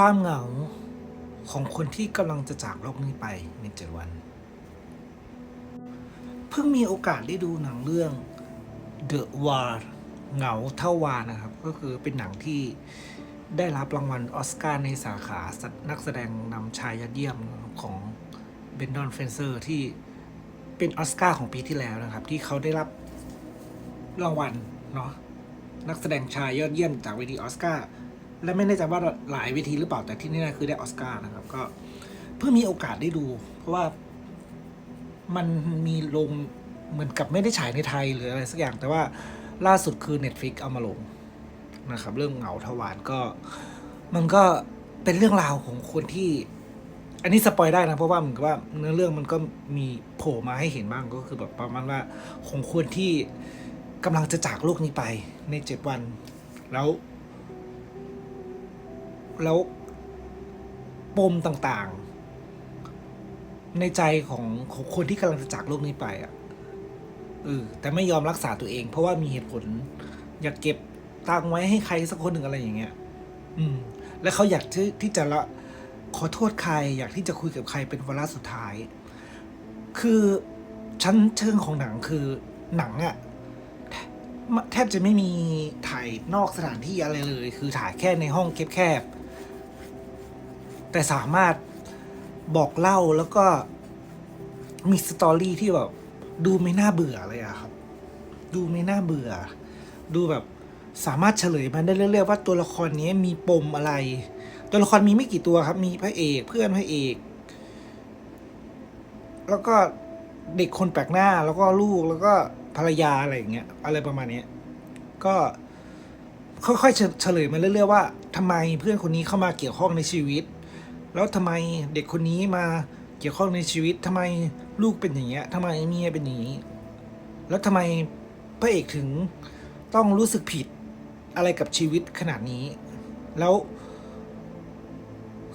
ความเหงาของคนที่กำลังจะจากโลกนี้ไปในเจ็ดวัน เพิ่งมีโอกาสได้ดูหนังเรื่อง The War เหงาเท่าวานะครับ ก็คือเป็นหนังที่ได้รับรางวัลออสการ์ในสาขานักแสดงนำชายยอดเยี่ยมของเบนดอนเฟนเซอร์ที่เป็นออสการ์ของปีที่แล้วนะครับ ที่เขาได้รับรางวัลเนาะนักแสดงชายยอดเยี่ยมจากเวทีออสการ์ และไม่แน่ใจว่าหลายเวทีหรือเปล่าแต่ที่นี่คือได้ออสการ์นะครับ ก็เพิ่งมีโอกาสได้ดู เพราะว่ามันมีลงเหมือนกับไม่ได้ฉายในไทยหรืออะไรสักอย่าง แต่ว่าล่าสุดคือ Netflix เอามาลงนะครับ เรื่องเหงาทวารก็มันก็เป็นเรื่องราวของคนที่ อันนี้สปอยได้นะเพราะว่าเหมือนกับว่าเนื้อเรื่องมันก็มีโผล่มาให้เห็นบ้างก็คือแบบประมาณว่าของคนที่กำลังจะจากโลกนี้ไปในเจ็ดวัน แล้ว แล้วปมต่างๆ ในใจของของคนที่กำลังจะจากโลกนี้ไปอะเออแต่ไม่ยอมรักษาตัวเอง เพราะว่ามีเหตุผล อยากเก็บตังไว้ให้ใครสักคนหนึ่งอะไรอย่างเงี้ย อืม แล้วเขาอยากที่ที่จะละขอโทษใคร อยากที่จะคุยกับใครเป็นวาระสุดท้าย คือชั้นเชิงของหนังคือหนังอะแทแทบจะไม่มีถ่ายนอกสถานที่อะไรเลย คือถ่ายแค่ในห้องแคบๆ แต่สามารถบอกเล่าแล้วก็มีสตอรี่ที่แบบดูไม่น่าเบื่อเลยอะครับ ดูไม่น่าเบื่อ ดูแบบสามารถเฉลยมันได้เรื่อยๆว่าตัวละครนี้มีปมอะไร ตัวละครมีไม่กี่ตัวครับ มีพระเอกเพื่อนพระเอก แล้วก็เด็กคนแปลกหน้าแล้วก็ลูกแล้วก็ภรรยาอะไรอย่างเงี้ย อะไรประมาณนี้ก็ค่อยๆเฉลยมาเรื่อยๆว่าทำไมเพื่อนคนนี้เข้ามาเกี่ยวข้องในชีวิต แล้วทำไมเด็กคนนี้มาเกี่ยวข้องในชีวิตทำไมลูกเป็นอย่างเงี้ยทำไมเมียเป็นอย่างนี้แล้วทำไมพระเอกถึงต้องรู้สึกผิดอะไรกับชีวิตขนาดนี้ แล้ว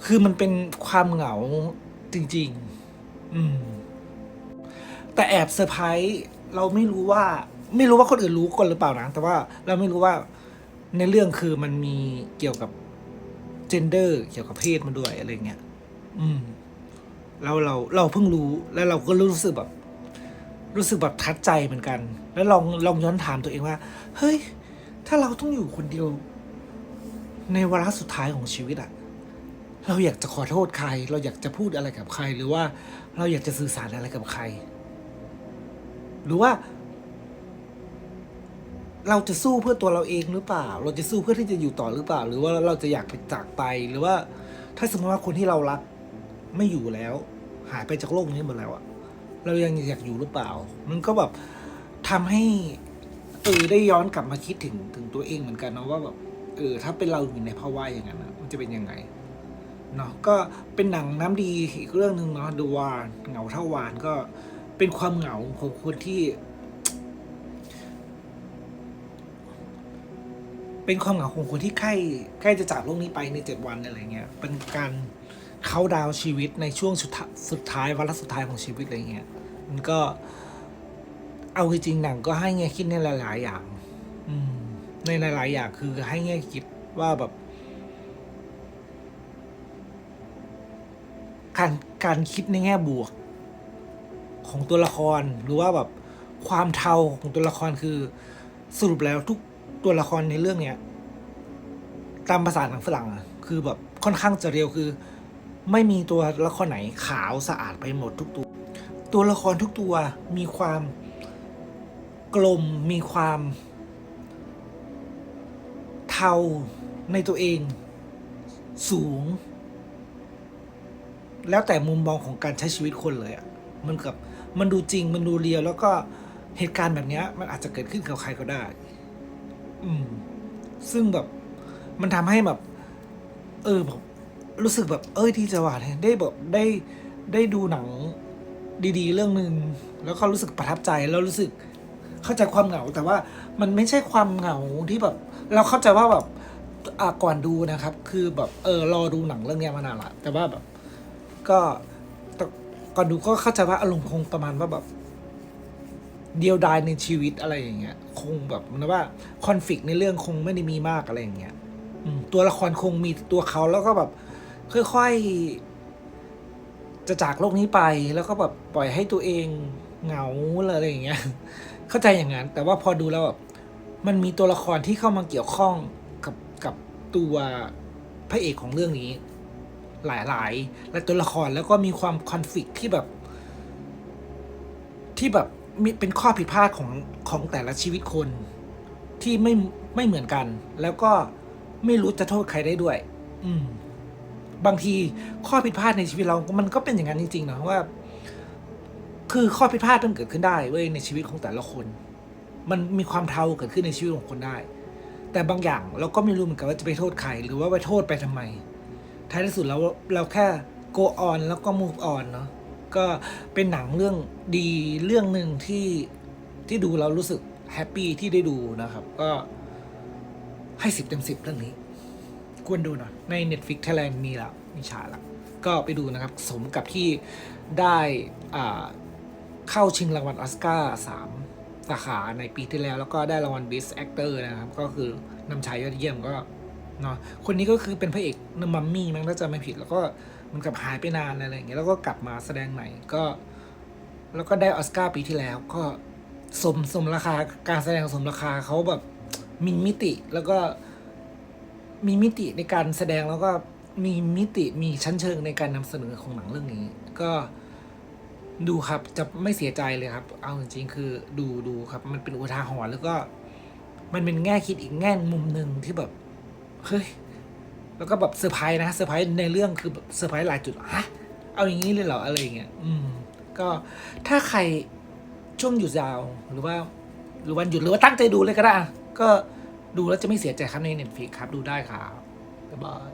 คือมันเป็นความเหงาจริง ๆ อืม แต่แอบเซอร์ไพรส์เราไม่รู้ว่า ไม่รู้ว่าคนอื่นรู้กันหรือเปล่านะ แต่ว่าเราไม่รู้ว่าในเรื่องคือมันมีเกี่ยวกับ เจนเดอร์เกี่ยวกับเพศมันด้วยอะไรเงี้ย อืมเราเราเราเพิ่งรู้แล้วเราก็รู้สึกแบบ รู้สึกแบบทัดใจเหมือนกัน แล้วลองลองย้อนถามตัวเองว่า เฮ้ย ถ้าเราต้องอยู่คนเดียว ในวาระสุดท้ายของชีวิตอะเราอยากจะขอโทษใคร เราอยากจะพูดอะไรกับใคร หรือว่า เราอยากจะสื่อสารอะไรกับใคร หรือว่า เราจะสู้เพื่อตัวเราเองหรือเปล่า เราจะสู้เพื่อที่จะอยู่ต่อหรือเปล่า หรือว่าเราจะอยากไปจากไป หรือว่า ถ้าสมมติว่าคนที่เรารักไม่อยู่แล้ว หายไปจากโลกนี้หมดแล้วอะเรายังอยากอยู่หรือเปล่า มันก็แบบทำให้เออได้ย้อนกลับมาคิดถึงถึงตัวเองเหมือนกันนะว่าแบบเออถ้าเป็นเราอยู่ในภาวะอย่างนั้นนะมันจะเป็นยังไงเนาะก็เป็นหนังน้ำดีอีกเรื่องหนึ่งเนาะดูวานเหงาเท่าวานก็เป็นความเหงาของคนที่ เป็นความเหงาของคนที่ใกล้ใกล้จะจากโลกนี้ไปในเจ็ดวันอะไรเงี้ย เป็นการเขาดาวชีวิตในช่วงสุดสุดท้ายวันละสุดท้ายของชีวิตอะไรเงี้ย มันก็ เอาจริงๆหนังก็ให้แง่คิดในหลาย ๆ อย่าง อืม ในหลาย ๆ อย่างคือให้แง่คิดว่าแบบ การการคิดในแง่บวก ของตัวละครหรือว่าแบบความเทาของตัวละครคือสรุปแล้วทุก ตัวละครในเรื่องเนี้ยตามภาษาหนังฝรั่งอะคือแบบค่อนข้างจะเรียวคือ ไม่มีตัวละครไหนขาวสะอาดไปหมดทุกตัว ตัวละครทุกตัวมีความกลมมีความ เทาในตัวเอง สูง แล้วแต่มุมมองของการใช้ชีวิตคนเลยอะ่ะมันกับมันดูจริงมันดูเรียว แล้วก็เหตุการณ์แบบนี้มันอาจจะเกิดขึ้นกับใครก็ได้ อืม ซึ่งแบบ มันทำให้แบบ เออแบบรู้สึกแบบ เอ้ยที่จะว่าได้แบบได้ได้ดูหนังดี ๆ เรื่องหนึ่งแล้วก็รู้สึกประทับใจแล้วรู้สึกเข้าใจความเหงา แต่ว่ามันไม่ใช่ความเหงาที่แบบ เราเข้าใจว่าแบบอะก่อนดูนะครับ คือแบบเออรอดูหนังเรื่องนี้มานานละแต่ว่าแบบ ก็ก่อนดูก็เข้าใจว่าอารมณ์คงประมาณว่าแบบ เดียวดายในชีวิตอะไรอย่างเงี้ย คงแบบมันว่าคอนฟ lict ในเรื่องคงไม่ได้มีมากอะไรอย่างเงี้ยตัวละครคงมีตัวเขาแล้วก็แบบ ค่อยๆ จะจากโลกนี้ไปแล้วก็แบบปล่อยให้ตัวเองเหงาอะไรอย่างเงี้ย เข้าใจอย่างนั้น แต่ว่าพอดูแล้วแบบมันมีตัวละครที่เข้ามาเกี่ยวข้องกับกับตัวพระเอกของเรื่องนี้ หลายๆและตัวละครแล้วก็มีความคอนฟ lict ที่แบบ ที่แบบ มีเป็นข้อผิดพลาดของของแต่ละชีวิตคน ที่ไม่ไม่เหมือนกัน แล้วก็ไม่รู้จะโทษใครได้ด้วย อืม บางทีข้อผิดพลาดในชีวิตเรา มันก็เป็นอย่างนั้นจริงๆนะว่า คือข้อผิดพลาดมันเกิดขึ้นได้เว้ยในชีวิตของแต่ละคน มันมีความเท่าเกิดขึ้นในชีวิตของคนได้ แต่บางอย่างเราก็ไม่รู้เหมือนกันว่าจะไปโทษใคร หรือว่าไปโทษไปทำไม ท้ายที่สุดแล้วเราแค่ go on แล้วก็ move on เนาะ ก็เป็นหนังเรื่องดีเรื่องหนึ่งที่ที่ดูเรารู้สึกแฮปปี้ที่ได้ดูนะครับ ก็ให้สิบเต็มสิบเรื่องนี้ ควรดูหน่อยใน Netflix Thailand มีแล้วมีฉายแล้วก็ไปดูนะครับ สมกับที่ได้อ่าเข้าชิงรางวัลออสการ์สามสาขาในปีที่แล้ว แล้วก็ได้รางวัล Best Actor นะครับ ก็คือนำชายยอดเยี่ยมก็เนาะคนนี้ก็คือเป็นพระเอกนมัมมี่มั้งถ้าจะไม่ผิดแล้วก็ มันกับหายไปนานอะไรอย่างเงี้ยแล้วก็กลับมาแสดงใหม่ก็ แล้วก็ได้ออสการ์ปีที่แล้ว ก็สมสมราคาการแสดงสมราคาเขาแบบมีมิติแล้วก็มีมิติในการแสดงแล้วก็มีมิติมีชั้นเชิงในการนำเสนอของหนังเรื่องนี้ ก็ดูครับจะไม่เสียใจเลยครับ เอาจริงๆคือดูดูครับ มันเป็นอุทาหรณ์แล้วก็ มันเป็นแง่คิดอีกแง่มุมหนึ่งที่แบบ เฮ้ย แล้วก็แบบเซอร์ไพรส์นะเซอร์ไพรส์ในเรื่องคือแบบเซอร์ไพรส์หลายจุดฮะเอาอย่างนี้เลยเหรออะไรอย่างเงี้ยอืมก็ถ้าใครช่วงหยุดยาวหรือว่า หรือวันหยุดหรือว่าตั้งใจดูเลยก็ได้ ก็ดูแล้วจะไม่เสียใจครับในเน็ตฟลิกครับดูได้ครับบ๊ายบาย